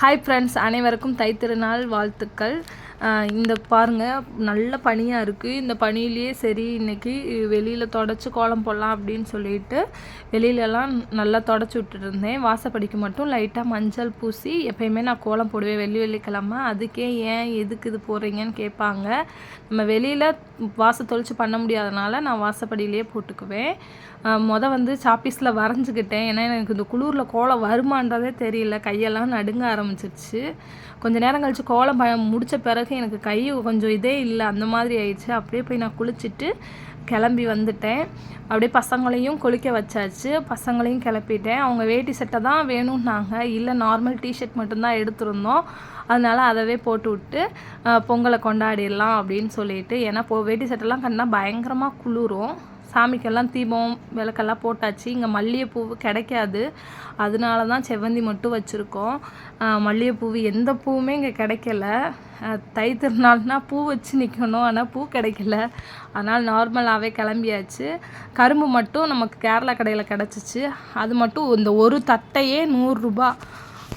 Hi friends அனைவருக்கும் தைத்திருநாள் வாழ்த்துக்கள். இந்த பாருங்கள் நல்ல பனியாக இருக்குது இந்த பனியிலேயே சரி இன்றைக்கி வெளியில் தொடச்சி கோலம் போடலாம் அப்படின்னு சொல்லிட்டு வெளியிலலாம் நல்லா தொடச்சி விட்டுட்டு இருந்தேன் வாசப்படிக்கு மட்டும் லைட்டாக மஞ்சள் பூசி எப்பயுமே நான் கோலம் போடுவேன். வெள்ளி வெள்ளிக்கிழமை. அதுக்கே ஏன் எதுக்கு இது போடுறீங்கன்னு கேட்பாங்க. நம்ம வெளியில் வாச தொளிச்சு பண்ண முடியாதனால நான் வாசப்படியிலே போட்டுக்குவேன். மொதல் வந்து சாப்பீஸில் வரைஞ்சிக்கிட்டேன். ஏன்னா எனக்கு இந்த குளிரில் கோலம் வருமானதே தெரியல. கையெல்லாம் நடுங்க ஆரம்பிச்சிருச்சு. கொஞ்சம் நேரம் கழித்து கோலம் ப முடித்த பிறகு எனக்கு கை கொஞ்சம் இதே இல்லை அந்த மாதிரி ஆயிடுச்சு. அப்படியே போய் நான் குளிச்சுட்டு கிளம்பி வந்துட்டேன். அப்படியே பசங்களையும் குளிக்க வச்சாச்சு. பசங்களையும் கிளப்பிட்டேன். அவங்க வேட்டி சட்டை தான் வேணும்னாங்க. இல்லை நார்மல் டிஷர்ட் மட்டும்தான் எடுத்திருந்தோம். அதனால் அதவே போட்டு விட்டு பொங்கலை கொண்டாடிடலாம் அப்படின்னு சொல்லிட்டு. ஏன்னா போ வேட்டி சட்டைலாம் கண்டா பயங்கரமாக குளிரும். சாமிக்கெல்லாம் தீபம் விளக்கெல்லாம் போட்டாச்சு. இங்கே மல்லிகைப்பூ கிடைக்காது. அதனால தான் செவ்வந்தி மட்டும் வச்சுருக்கோம். மல்லிகைப்பூ எந்த பூவுமே இங்கே கிடைக்கல. தைத்திருநாள்னால் தை பூ வச்சு நிற்கணும் ஆனால் பூ கிடைக்கல. அதனால் நார்மலாகவே கிளம்பியாச்சு. கரும்பு மட்டும் நமக்கு கேரளா கடையில் கிடச்சிச்சு. அது மட்டும் இந்த ஒரு தட்டையே நூறுரூபா.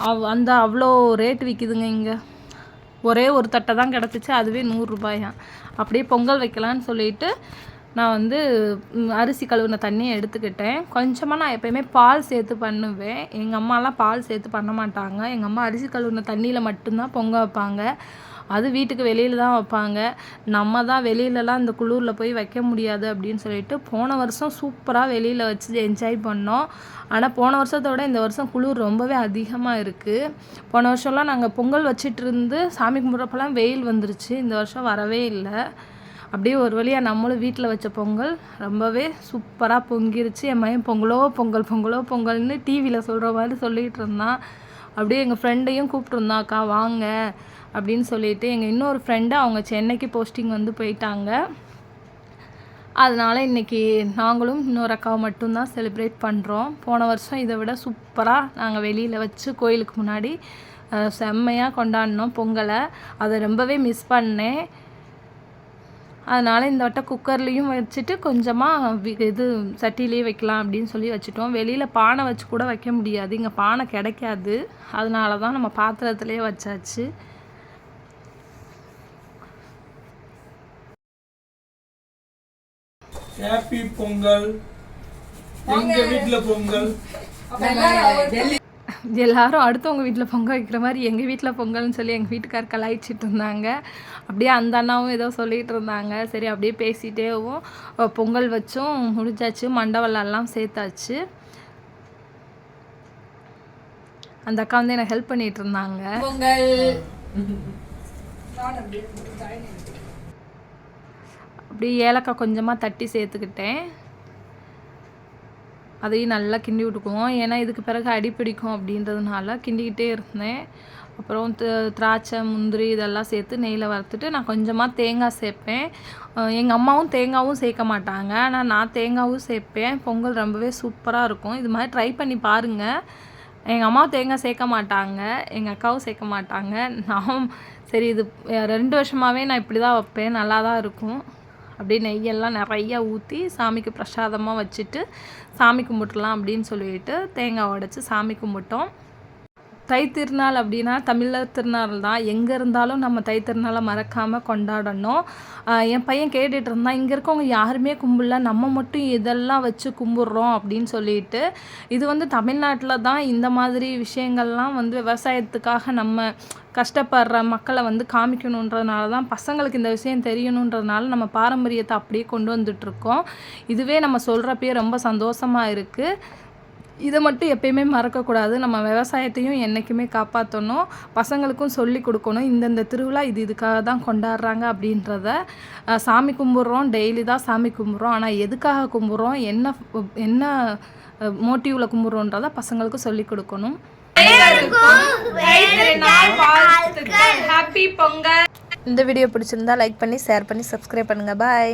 அவ் அந்த அவ்வளோ ரேட் விற்கிதுங்க இங்கே. ஒரே ஒரு தட்டை தான் கிடச்சிச்சு. அதுவே நூறுரூபாயாம் அப்படியே பொங்கல் வைக்கலான்னு சொல்லிட்டு நான் வந்து அரிசி கழுவின தண்ணியை எடுத்துக்கிட்டேன். கொஞ்சமாக நான் எப்பயுமே பால் சேர்த்து பண்ணுவேன். எங்கள் அம்மாலாம் பால் சேர்த்து பண்ண மாட்டாங்க. எங்கள் அம்மா அரிசி கழுவுன தண்ணியில் மட்டும்தான் பொங்க வைப்பாங்க. அது வீட்டுக்கு வெளியில் தான் வைப்பாங்க. நம்ம தான் வெளியிலலாம் இந்த குளூரில் போய் வைக்க முடியாது அப்படின்னு சொல்லிட்டு போன வருஷம் சூப்பராக வெளியில் வச்சு என்ஜாய் பண்ணோம். ஆனால் போன வருஷத்தை விட இந்த வருஷம் குளிர் ரொம்பவே அதிகமாக இருக்குது போன வருஷம்லாம் நாங்கள் பொங்கல் வச்சிட்டு இருந்து சாமி கும்பிட்றப்பெல்லாம் வெயில் வந்துருச்சு. இந்த வருஷம் வரவே இல்லை. அப்படியே ஒரு வழியாக நம்மளும் வீட்டில் வச்ச பொங்கல் ரொம்பவே சூப்பராக பொங்கிருச்சு. என் மையம் பொங்கலோ பொங்கல் பொங்கலோ பொங்கல்னு டிவியில் சொல்கிற மாதிரி சொல்லிகிட்டு இருந்தான். அப்படியே எங்கள் ஃப்ரெண்டையும் கூப்பிட்ருந்தான் அக்கா வாங்க. அப்படின்னு சொல்லிட்டு எங்கள் இன்னொரு ஃப்ரெண்டு அவங்க சென்னைக்கு போஸ்டிங் வந்து போயிட்டாங்க. அதனால் இன்றைக்கி நாங்களும் இன்னொரு அக்காவை மட்டும்தான் செலிப்ரேட் பண்ணுறோம் போன வருஷம் இதை விட சூப்பராக நாங்கள் வெளியில் வச்சு கோயிலுக்கு முன்னாடி செம்மையாக கொண்டாடினோம் பொங்கலை. அதை ரொம்பவே மிஸ் பண்ணேன். அதனால் இந்த வட்டம் குக்கர்லேயும் வச்சுட்டு கொஞ்சமாக இது சட்டிலேயே வைக்கலாம் அப்படின்னு சொல்லி வச்சுட்டோம். வெளியில் பானை வச்சு கூட வைக்க முடியாது. இங்கே பானை கிடைக்காது. அதனால தான் நம்ம பாத்திரத்துலேயே வச்சாச்சு. ஹாப்பி பொங்கல். எங்க வீட்ல பொங்கல்? எல்லாரும் அடுத்தவங்க வீட்டில் பொங்க வைக்கிற மாதிரி எங்கள் வீட்டில் பொங்கல்னு சொல்லி எங்கள் வீட்டுக்கார் கலாய்ச்சிட்டு இருந்தாங்க. அப்படியே அந்த அண்ணாவும் ஏதோ சொல்லிட்டு இருந்தாங்க. சரி அப்படியே பேசிட்டேவும் பொங்கல் வச்சும் முடிஞ்சாச்சு. மண்டவெல்லாம் சேர்த்தாச்சு. அந்த அக்கா வந்து எனக்கு ஹெல்ப் பண்ணிட்டு இருந்தாங்க. பொங்கல். அப்படியே ஏலக்காய் கொஞ்சமாக தட்டி சேர்த்துக்கிட்டேன். அதையும் நல்லா கிண்டி விட்டுக்குவோம். ஏன்னா இதுக்கு பிறகு அடி பிடிக்கும் அப்படின்றதுனால கிண்டிக்கிட்டே இருந்தேன். அப்புறம் திராட்சை முந்திரி இதெல்லாம் சேர்த்து நெய்யில் வறுத்துட்டு நான் கொஞ்சமாக தேங்காய் சேர்ப்பேன். எங்கள் அம்மாவும் தேங்காவும் சேர்க்க மாட்டாங்க. ஆனால் நான் தேங்காவும் சேர்ப்பேன். பொங்கல் ரொம்பவே சூப்பராக இருக்கும். இது மாதிரி ட்ரை பண்ணி பாருங்கள் எங்கள் அம்மா தேங்காய் சேர்க்க மாட்டாங்க. எங்கள் அக்காவும் சேர்க்க மாட்டாங்க. நான் சரி இது ரெண்டு வருஷமாகவே நான் இப்படி தான் வைப்பேன். நல்லா தான் இருக்கும். அப்படியே நெய்யெல்லாம் நிறையா ஊற்றி சாமிக்கு பிரசாதமாக வச்சுட்டு சாமி கும்பிட்டுலாம் அப்படின்னு சொல்லிட்டு தேங்காய் உடச்சி சாமி கும்பிட்டோம். தை திருநாள் அப்படின்னா தமிழர் திருநாள் தான். எங்கே இருந்தாலும் நம்ம தை திருநாளை மறக்காமல் கொண்டாடணும் என் பையன் கேட்டுட்டு இருந்தான் இங்கே இருக்கவங்க யாருமே கும்பிடல நம்ம மட்டும் இதெல்லாம் வச்சு கும்பிட்றோம் அப்படின்னு சொல்லிட்டு இது வந்து தமிழ்நாட்டில் தான் இந்த மாதிரி விஷயங்கள்லாம் வந்து விவசாயத்துக்காக நம்ம கஷ்டப்படுற மக்களை வந்து காமிக்கணுன்றதுனால தான் பசங்களுக்கு இந்த விஷயம் தெரியணுன்றதுனால நம்ம பாரம்பரியத்தை அப்படியே கொண்டு வந்துட்ருக்கோம் இதுவே நம்ம சொல்கிறப்பயே ரொம்ப சந்தோஷமாக இருக்குது இதை மட்டும் எப்பயுமே மறக்கக்கூடாது. நம்ம விவசாயத்தையும் என்றைக்குமே காப்பாற்றணும் பசங்களுக்கும் சொல்லி கொடுக்கணும். இந்தந்த திருவிழா இது இதுக்காக தான் கொண்டாடுறாங்க அப்படின்றத சாமி கும்பிட்றோம். டெய்லி தான் சாமி கும்பிட்றோம். ஆனால் எதுக்காக கும்பிட்றோம்? என்ன என்ன மோட்டிவில் கும்பிட்றோன்றத பசங்களுக்கு சொல்லி கொடுக்கணும். இந்த வீடியோ பிடிச்சிருந்தா லைக் பண்ணி ஷேர் பண்ணி சப்ஸ்கிரைப் பண்ணுங்கள் பாய்